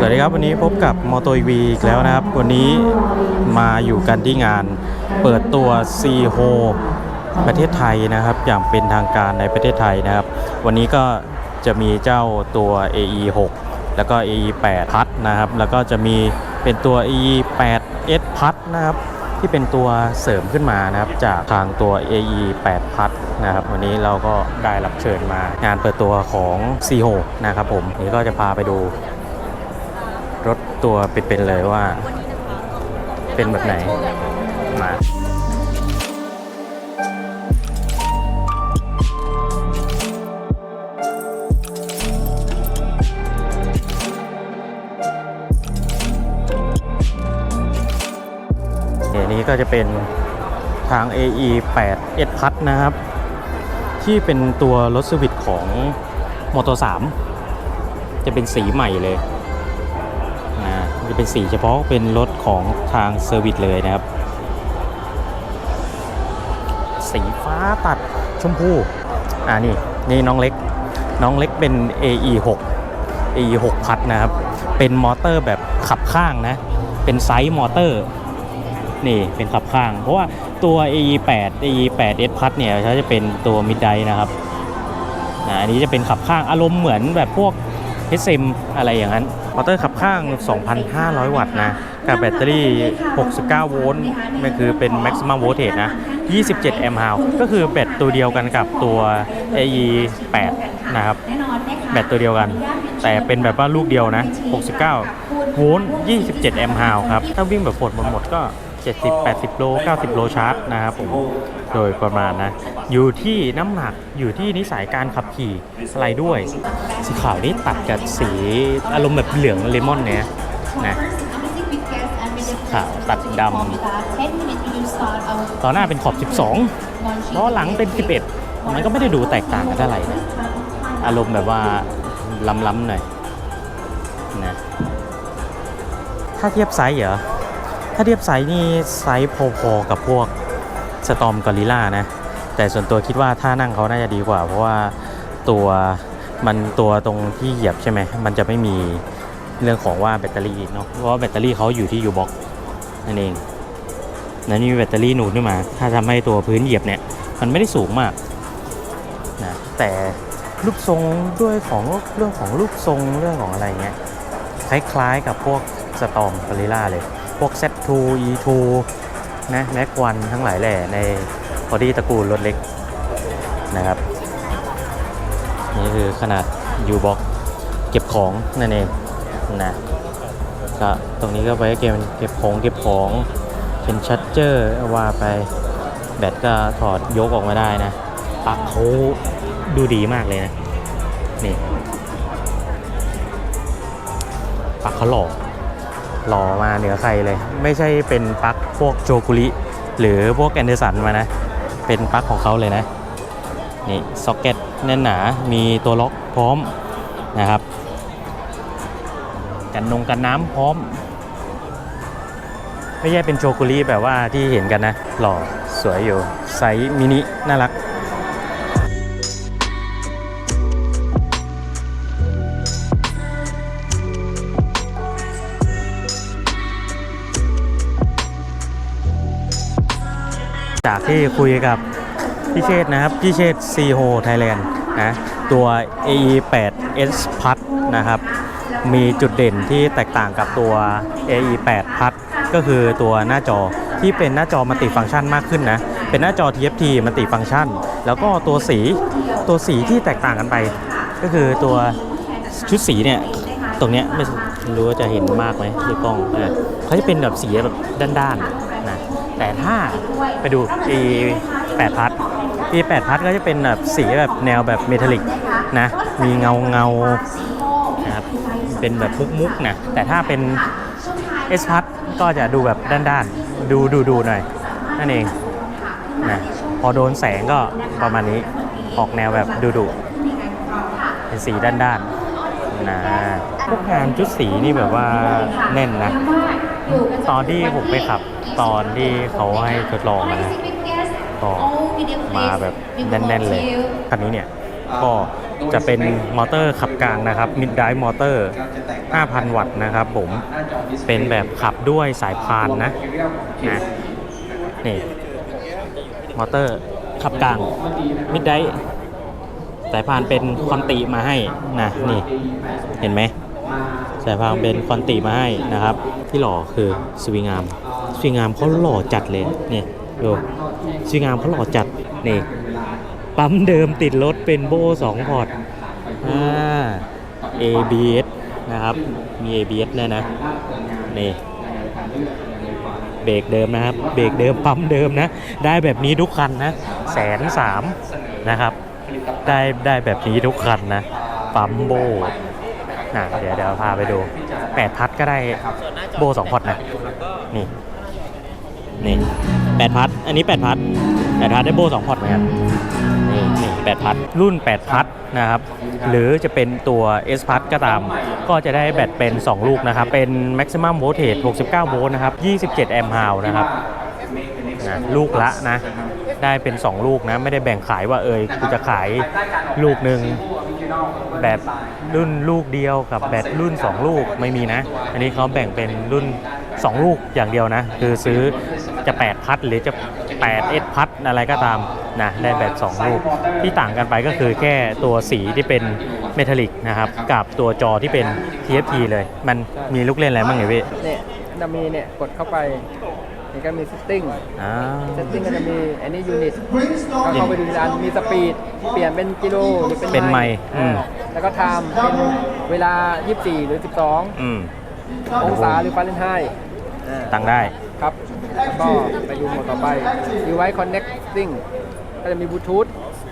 สวัสดีครับวันนี้พบกับมอ t o วีอีกแล้วนะครับ วันนี้มาอยู่กันที่งานเปิดตัว c ีโฮประเทศไทยนะครับ อย่างเป็นทางการในประเทศไทยนะครับ วันนี้ก็จะมีเจ้าตัว AE 6 แล้วก็ AE 8 พัดนะครับ แล้วก็จะมีเป็นตัว AE 8 S พัดนะครับ ที่เป็นตัวเสริมขึ้นมานะครับ จากทางตัว AE 8 พัดนะครับ วันนี้เราก็ได้รับเชิญมางานเปิดตัวของ c ีโฮนะครับผมนนี้ก็จะพาไปดู รถตัวเป็นๆเลยว่า เป็นแบบไหนมาเดี๋ยวนี้ก็จะเป็นทาง AE 8 S พัดนะครับ ที่เป็นตัวรถสวิตของมอเตอร์3จะเป็นสีใหม่เลย จะเป็นสีเฉพาะเป็นรถของทางเซอร์วิสเลยนะครับ สีฟ้าตัดชมพูอ่านี่นี่น้องเล็กน้องเล็กเป็น AE 6 AE 6พัดนะครับ เป็นมอเตอร์แบบขับข้างนะ เป็นไซส์มอเตอร์นี่เป็นขับข้าง เพราะว่าตัว AE 8 AE 8 S พัดเนี่ยเขาจะเป็นตัวมิดไดนะครับนะอันนี้จะเป็นขับข้างอารมณ์เหมือนแบบพวก SM อะไรอย่างนั้น มอเตอร์ขับข้าง 2,500 วัตต์นะ กับแบตเตอรี่ 69 โวลต์มันคือเป็น maximum voltage นะ 27 แอมป์ฮาวก็คือแบตตัวเดียวกันกับตัว AE 8 นะครับ แบตตัวเดียวกัน แต่เป็นแบบว่าลูกเดียวนะ 69 โวลต์ 27 แอมป์ฮาวครับ ถ้าวิ่งแบบฝนหมดหมดก็ 70 80 โล 90 โลชาร์จนะครับผมโดยประมาณนะ อยู่ที่น้ำหนักอยู่ที่นิสัยการขับขี่อะไรด้วย สีขาวนี่ตัดกับสีอารมณ์แบบเหลืองเลมอนเนี่ยนะขาวตัดดำตอนหน้าเป็นขอบ 12ล้อหลังเป็น 11 มันก็ไม่ได้ดูแตกต่างกันเท่าไหร่นะอารมณ์แบบว่าล้ำๆหน่อยนะถ้าเทียบไซส์เหรอ ถ้าเทียบไซส์นี่ไซส์พอๆกับพวกสตอมกอริล่านะ แต่ส่วนตัวคิดว่าถ้านั่งเขาน่าจะดีกว่า เพราะว่าตัวมันตัวตรงที่เหยียบใช่ไหมมันจะไม่มีเรื่องของว่าแบตเตอรี่เนาะเพราะว่าแบตเตอรี่เขาอยู่ที่ยูบ็อกนั่นเองนั่นมีแบตเตอรี่หนูนขึ้นมา ถ้าทำให้ตัวพื้นเหยียบเนี่ย มันไม่ได้สูงมากนะแต่รูปทรงด้วยของเรื่องของรูปทรงเรื่องของอะไรเงี้ยคล้ายๆกับพวกสตอมกอริล่าเลย พวก Z2 E2 นะแม็กวันทั้งหลายแหล่ในบอดีตระกูลรถเล็กนะครับ นี่คือขนาด U-Box เก็บของนั่นเองนะก็ตรงนี้ก็ไว้เก็บเก็บของเก็บของเป็นชัดเจอร์ว่าไปแบตก็ถอดยกออกมาได้นะปักเขาดูดีมากเลยนะ นี่ปักเขาหล่อ หล่อมาเหนือใครเลย ไม่ใช่เป็นปลั๊กพวกโจกุริหรือพวกแอนเดอร์สันมานะ เป็นปลั๊กของเขาเลยนะ นี่ซ็อกเก็ตแน่นหนา มีตัวล็อกพร้อมนะครับ กันนงกันน้ำพร้อม ไม่ใช่เป็นโจกุริแบบว่าที่เห็นกันนะ หล่อสวยอยู่ไซส์มินิน่ารัก จากที่คุยกับพี่เชษนะครับพี่เชษซีโฮไทยแลนด์นะตัว AE 8 S พัดนะครับมีจุดเด่นที่แตกต่างกับตัว AE 8พัดก็คือตัวหน้าจอที่เป็นหน้าจอมัลติฟังก์ชันมากขึ้นนะเป็นหน้าจอ TFT มัลติฟังก์ชัน แล้วก็ตัวสีตัวสีที่แตกต่างกันไป ก็คือตัวชุดสีเนี่ยตรงเนี้ยไม่รู้ว่าจะเห็นมากไหมในกล้องนะเขาจะเป็นแบบสีแบบด้านๆ แต่ถ้าไปดู e 8พัด e 8พัดก็จะเป็นแบบสีแบบแนวแบบเมทัลลิกนะ มีเงาเงานะครับเป็นแบบมุกๆนะแต่ถ้าเป็น S พัดก็จะดูแบบด้านๆ ดูดูดูหน่อย นั่นเองนะพอโดนแสงก็ประมาณนี้ออกแนวแบบดูดูเป็นสีด้านๆนะพวกงานชุดสีนี่แบบว่าแน่นนะ ตอนที่ผมไปขับตอนที่เขาให้ทดลองอะนะก็มาแบบแน่นๆเลยคันนี้เนี่ยก็จะเป็นมอเตอร์ขับกลางนะครับ Mid Drive Motor 5,000 วัตต์นะครับผมเป็นแบบขับด้วยสายพานนะนะนี่มอเตอร์ขับกลาง Mid Drive สายพานเป็นคอนติมาให้นะนี่เห็นไหม สายพานเป็นคอนติมาให้นะครับ ที่หล่อคือสวิงามสวิงามเขาหล่อจัดเลยเนี่ยดูสวิงามเขาหล่อจัดนี่ปั๊มเดิมติดรถเป็นโบ2พอร์ตอ่า ABS นะครับ มี ABS ด้วยนะนี่เบรกเดิมนะครับ เบรกเดิมปั๊มเดิมนะ ได้แบบนี้ทุกคันนะแสนสามนะครับ ได้ได้แบบนี้ทุกคันนะ ปั๊มโบ นะเดี๋ยวเดี๋ยวพาไปดูแปดพัดก็ได้โบสองพอดนะ นี่ นี่แปดพัด อันนี้แปดพัดแปดพัดได้โบสองพอดเหมือนกันนี่นี่แปดพัด รุ่นแปดพัดนะครับ หรือจะเป็นตัว S พัดก็ตาม ก็จะได้แบตเป็น 2 ลูกนะครับ เป็น maximum voltage 69 โวลต์นะครับ 27 แอมป์ฮาวนะครับนะลูกละนะ ได้เป็น 2 ลูกนะ ไม่ได้แบ่งขายว่าเอยกูจะขายลูกหนึ่ง แบบรุ่นลูกเดียวกับแบตรุ่น 2 ลูกไม่มีนะ อันนี้เขาแบ่งเป็นรุ่น 2 ลูกอย่างเดียวนะ คือซื้อจะ 8 พัดหรือจะ8 S พัดอะไรก็ตามนะได้แบต2ลูกที่ต่างกันไปก็คือแค่ตัวสีที่เป็นเมทัลลิกนะครับกับตัวจอที่เป็น TFT เลย มันมีลูกเล่นอะไรบ้างเนี่ยพี่เนี่ยจะมีเนี่ยกดเข้าไป นี่ก็มี setting อ่า setting ก็จะมีอันนี้ unit ก็เข้าไปดูร้านมีสปีดเปลี่ยนเป็นกิโลหรือเป็นเป็นไมล์อืมอ่าแล้วก็ไทม์เป็นเวลา 24 หรือ 12อืมองศาหรือฟาเรนไฮต์อ่า ตั้งได้ ครับ แล้วก็ไปดูโหมดต่อไป device connecting ก็จะมีบลูทูธ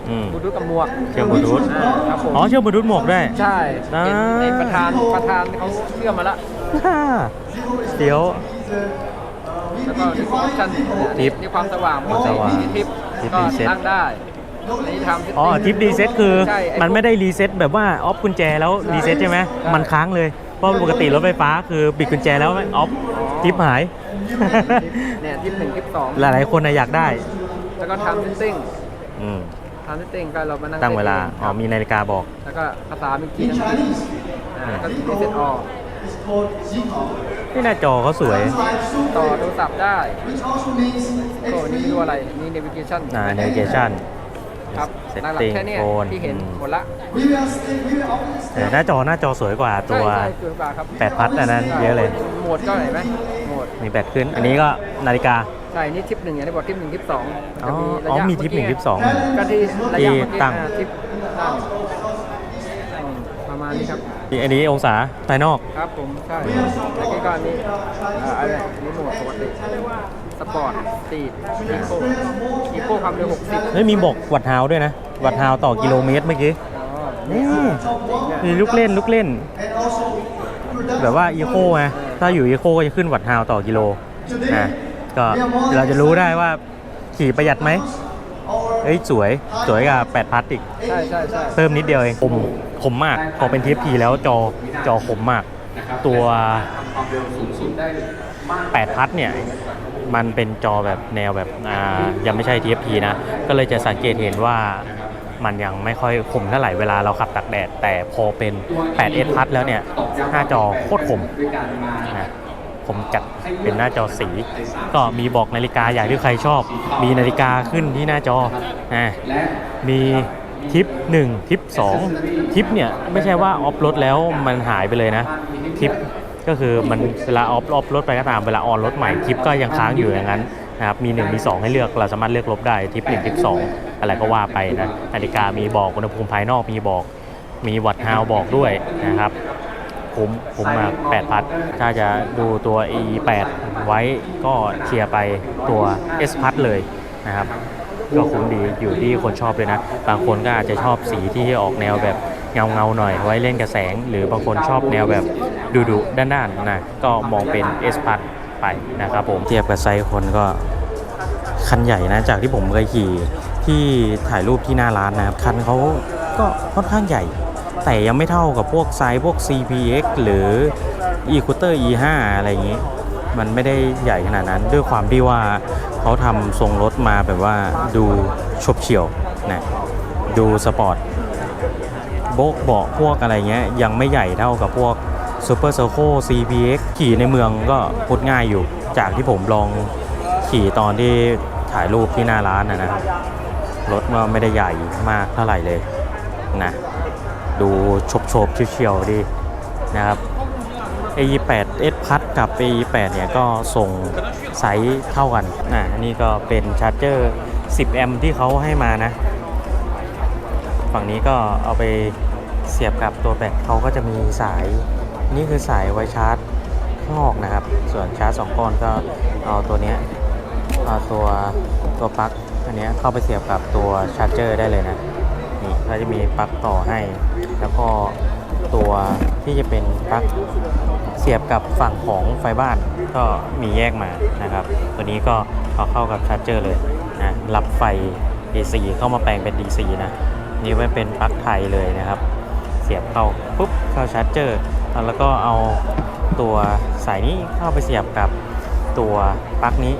อืม บลูทูธกับหมวกเชื่อมบลูทูธอ่าครับผมอ๋อ เชื่อมบลูทูธหมวกด้วยใช่อ่าเห็นไอ้ประธานประธานเขาเชื่อมมาแล้วเดี๋ยว แล้วก็ที่ฟังก์ชันทิปนี่ความสว่างความสว่างมีทิปทิปก็รีเซ็ตตั้งได้อันนี้ทำ setting อ๋อทิปรีเซ็ตคือใช่อ้มันไม่ได้รีเซ็ตแบบว่าออฟกุญแจแล้วรีเซ็ตใช่ไหมใช่มันค้างเลย เพราะปกติรถไฟฟ้าคือบิดกุญแจแล้วออฟทิปหาย เนี่ยทิปหนึ่งทิปสองหลายๆคนนะอยากได้แล้วก็ทำ setting อืมทำ setting ก็เรามานั่งตั้งเวลาซตอ๋อ มีนาฬิกาบอก แล้วก็ภาษาเมื่อกี้นะอ่าก็รีเซ็ตออก ที่หน้าจอเขาสวย ต่อโทรศัพท์ได้ก็นี่ไม่รู้อะไร นี่ navigation อ่า navigation ครับ setting หลักๆแค่เนี้ย phone ที่เห็นอืมหมดละแต่หน้าจอหน้าจอสวยกว่าตัวใช่ใช่คือว่าครับแปดพัดอันนั้นเยอะเลยโหมดก็เห็นไหมโหมดมีแบตขึ้น อันนี้ก็นาฬิกาใช่นี่ทิปหนึ่งอย่างที่บอกทิปหนึ่งทิปสองอ๋อจะระอ๋อยะมีทิปหนึ่งเอทิปสองก็ที่ระยะที่เมื่อกี้ตั้งอ่าทิปตั้งอื มประมาณนี้ครับ อันนี้องศาภายนอก ครับผม ใช่เมื่อกี้ก็อันนี้อ่าอะไรนี่โหมดปกติสปอร์ตตีดอีโคอีโคความเร็ว60เฮ้ยมีบอกวัดฮาวด้วยนะ วัดฮาวต่อกิโลเมตรเมื่อกี้อ๋อนี่มีลูกเล่นลูกเล่น แบบว่าอีโคไงถ้าอยู่อีโคก็จะขึ้นวัดฮาวต่อกิโลนะก็เราจะรู้ได้ว่าขี่ประหยัดไหมเฮ้ยสวยสวยกับ8พัดอีก ใช่ใช่ใช่เพิ่มนิดเดียวเองคม คมมากพอเป็น TFT แล้วจอจอคมมาก ตัว8พัดเนี่ยมันเป็นจอแบบแนวแบบอ่ายังไม่ใช่ TFT นะ ก็เลยจะสังเกตเห็นว่ามันยังไม่ค่อยคมเท่าไหร่เวลาเราขับตากแดด แต่พอเป็น 8S พัดแล้วเนี่ยหน้าจอโคตรคมนะผมจัดเป็นหน้าจอสี ก็มีบอกนาฬิกาอย่างที่ใครชอบ มีนาฬิกาขึ้นที่หน้าจออ่ามี ทิป1ทิป2ทิปเนี่ยไม่ใช่ว่าออฟรถแล้วมันหายไปเลยนะทิปก็คือมันเวลาออฟออฟรถไปก็ตามเวลาออนรถใหม่ทิปก็ยังค้างอยู่อย่างนั้นนะครับมี 1 มี 2 ให้เลือกเราสามารถเลือกลบได้ทิป1ทิป2 อะไรก็ว่าไปนะนาฬิกามีบอกอุณหภูมิภายนอกมีบอก มีวัตต์ฮาวบอกด้วยนะครับคุ้มคุ้มมา8พัดถ้าจะดูตัว e 8ไว้ก็เชียร์ไปตัว S พัดเลยนะครับ ก็คุ้มดีอยู่ที่คนชอบเลยนะ บางคนก็อาจจะชอบสีที่ออกแนวแบบเงาเงาหน่อยไว้เล่นกับแสง หรือบางคนชอบแนวแบบดุดุด้านๆนะก็มองเป็น S พัดไปนะครับผมเทียบกับไซส์คนก็คันใหญ่นะจากที่ผมเคยขี่ที่ถ่ายรูปที่หน้าร้านนะครับคันเขาก็ค่อนข้างใหญ่ แต่ยังไม่เท่ากับพวกไซส์พวก CPX หรือ e c o o t e r E5 อะไรอย่างนี้ มันไม่ได้ใหญ่ขนาดนั้น ด้วยความที่ว่าเขาทำทรงรถมาแบบว่าดูฉบเฉี่ยวนะดูสปอร์ตโบกเบาะพวกอะไรเงี้ยยังไม่ใหญ่เท่ากับพวก Super Circle CPX ขี่ในเมืองก็พูดง่ายอยู่ จากที่ผมลองขี่ตอนที่ถ่ายรูปที่หน้าร้านนะนะครับรถก็ไม่ได้ใหญ่มากเท่าไหร่เลยนะ ดูฉบโฉบๆเฉียวๆดีนะครับ AE8 S พัดกับ AE8 เนี่ยก็ส่งไซส์เท่ากัน อะนนี้ก็เป็นชาร์จเจอร์ 10 แอมป์ที่เขาให้มานะ ฝั่งนี้ก็เอาไปเสียบกับตัวแบตเขาก็จะมีสาย นี่คือสายไวชาร์จข้างนอกนะครับ ส่วนชาร์จ 2 ก้อนก็เอาตัวเนี้ยเอาตัวตัวปลั๊กอันนี้เข้าไปเสียบกับตัวชาร์จเจอร์ได้เลยนะ นี่ก็จะมีปลั๊กต่อให้ แล้วก็ตัวที่จะเป็นปลั๊ก เสียบกับฝั่งของไฟบ้านก็มีแยกมานะครับ ตัวนี้ก็เอาเข้ากับชาร์จเจอร์เลยนะรับไฟ AC เข้ามาแปลงเป็น DC นะนี่ไม่เป็นปลั๊กไทยเลยนะครับ เสียบเข้าปุ๊บเข้าชาร์จเจอร์แล้วก็เอาตัวสายนี้เข้าไปเสียบกับตัวปลั๊กนี้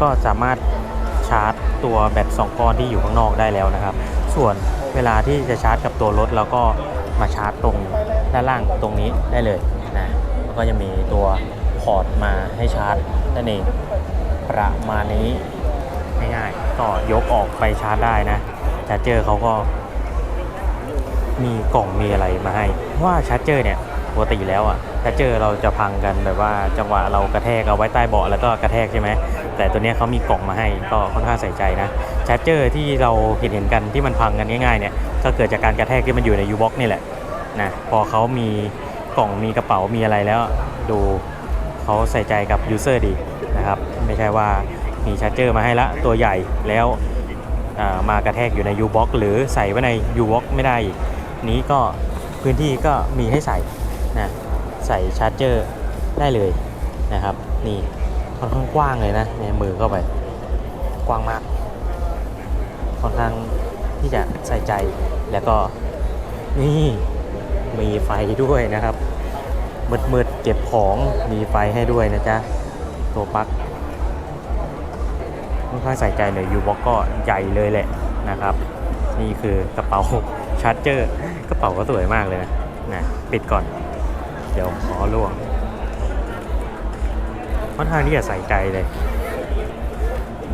ก็สามารถชาร์จตัวแบต2ก้อนที่อยู่ข้างนอกได้แล้วนะครับ ส่วนเวลาที่จะชาร์จกับตัวรถเราก็มาชาร์จตรงด้านล่างตรงนี้ได้เลย ก็จะมีตัวพอร์ตมาให้ชาร์จนั่นเองประมาณนี้ง่ายๆก็ยกออกไปชาร์จได้นะชาร์จเจอร์เขาก็ มีกล่องมีอะไรมาให้ว่าชาร์จเจอร์เนี่ยปกติแล้วอะชาร์จเจอร์เราจะพังกันแบบว่าจังหวะเรากระแทกเอาไว้ใต้เบาะแล้วก็กระแทกใช่ไหมแต่ตัวนี้เขามีกล่องมาให้ก็ค่อนข้างใส่ใจนะชาร์จเจอร์ที่เราเห็นเห็นกันที่มันพังกันง่ายๆเนี่ยก็เกิดจากการกระแทกที่มันอยู่ในยูบ็อกนี่แหละนะพอเขามี กล่องมีกระเป๋ามีอะไรแล้ว ดูเขาใส่ใจกับยูเซอร์ดีนะครับ ไม่ใช่ว่ามีชาร์จเจอร์มาให้ละตัวใหญ่แล้วามากระแทกอยู่ใน U box หรือใส่ไว้ใน U box ไม่ได้อีก นี้ก็พื้นที่ก็มีให้ใส่นะใส่ชาร์จเจอร์ได้เลยนะครับ นี่ค่อนข้างกว้างเลยนะในมือเข้าไป กว้างมาก ค่อนข้างที่จะใส่ใจแล้วก็นี่ มีไฟด้วยนะครับมืดๆเก็บของมีไฟให้ด้วยนะจ๊ะตัวปลั๊กค่อนข้างใส่ใจเลยยูบ็อกก็ใหญ่เลยแหละนะครับ นี่คือกระเป๋าชาร์จเจอร์กระเป๋าก็สวยมากเลยนะนะปิดก่อน เดี๋ยวขอล่วงค่อนข้างที่จะใส่ใจเลย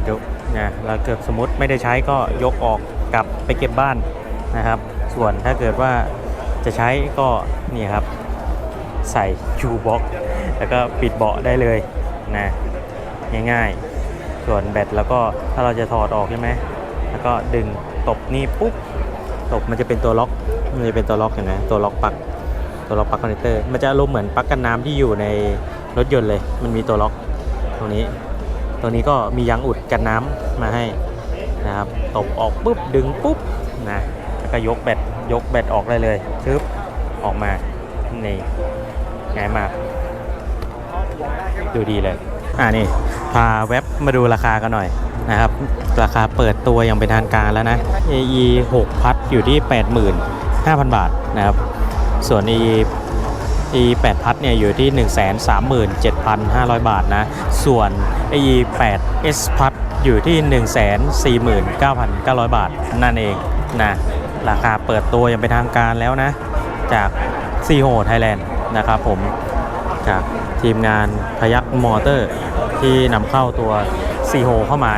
ยกนะแล้วเกิดสมมติไม่ได้ใช้ก็ยกออกกลับไปเก็บบ้านนะครับ ส่วนถ้าเกิดว่า จะใช้ก็นี่ครับ ใส่ชูบ็อกแล้วก็ปิดเบาะได้เลยนะง่ายๆ ส่วนแบตแล้วก็ถ้าเราจะถอดออกใช่ไหมแล้วก็ดึงตบนี่ปุ๊บตบมันจะเป็นตัวล็อกมันจะเป็นตัวล็อกเห็นไหมตัวล็อกปลั๊กตัวล็อกปลั๊กคอนเนคเตอร์มันจะอารมณ์เหมือนปลั๊กกันน้ำที่อยู่ในรถยนต์เลย มันมีตัวล็อกตรงนี้ตรงนี้ก็มียางอุดกันน้ำมาให้นะครับตบออกปุ๊บดึงปุ๊บนะแล้วก็ยกแบต ยกแบตออกได้เลยชึบออกมา นี่ง่ายมาก ดูดีเลย อ่านี่ พาแว็บมาดูราคากันหน่อยนะครับ ราคาเปิดตัวอย่างเป็นทางการแล้วนะ AE 6 พัดอยู่ที่ 85,000 บาทนะครับ ส่วน AE AE 8พัดเนี่ยอยู่ที่ 137,500 บาทนะ ส่วน AE 8 S พัดอยู่ที่ 149,900 บาทนั่นเองนะ ราคาเปิดตัวอย่างเป็นทางการแล้วนะ จากซีโฮไทยแลนด์นะครับผมจากทีมงานพยักมอเตอร์ที่นำเข้าตัวซีโฮเข้ามา